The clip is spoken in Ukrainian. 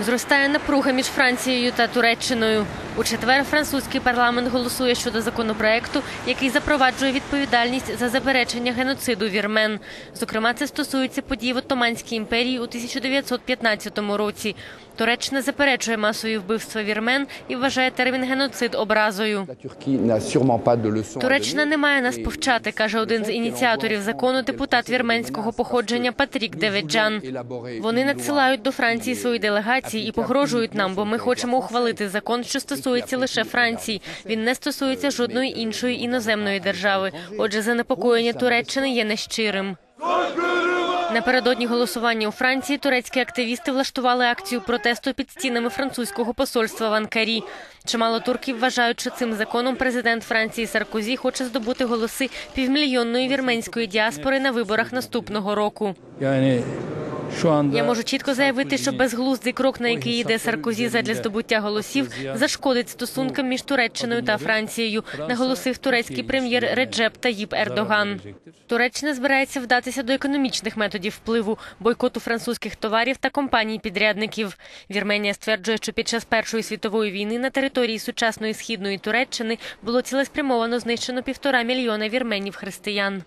Зростає напруга між Францією та Туреччиною. У четвер французький парламент голосує щодо законопроекту, який запроваджує відповідальність за заперечення геноциду вірмен. Зокрема, це стосується подій в Отоманській імперії у 1915 році. Туреччина заперечує масові вбивства вірмен і вважає термін геноцид образою. Туреччина не має нас повчати, каже один з ініціаторів закону, депутат вірменського походження Патрік Деведжан. Вони надсилають до Франції свої делегації і погрожують нам, бо ми хочемо ухвалити закон, що стосується лише Франції. Він не стосується жодної іншої іноземної держави. Отже, занепокоєння Туреччини є нещирим. Напередодні голосування у Франції турецькі активісти влаштували акцію протесту під стінами французького посольства в Анкарі. Чимало турків вважають, що цим законом президент Франції Саркозі хоче здобути голоси півмільйонної вірменської діаспори на виборах наступного року. Я можу чітко заявити, що безглуздий крок, на який йде Саркозі задля здобуття голосів, зашкодить стосункам між Туреччиною та Францією, наголосив турецький прем'єр Реджеп Таїп Ердоган. Туреччина збирається вдатися до економічних методів впливу, бойкоту французьких товарів та компаній-підрядників. Вірменія стверджує, що під час Першої світової війни на території сучасної східної Туреччини було цілеспрямовано знищено півтора мільйона вірменів християн.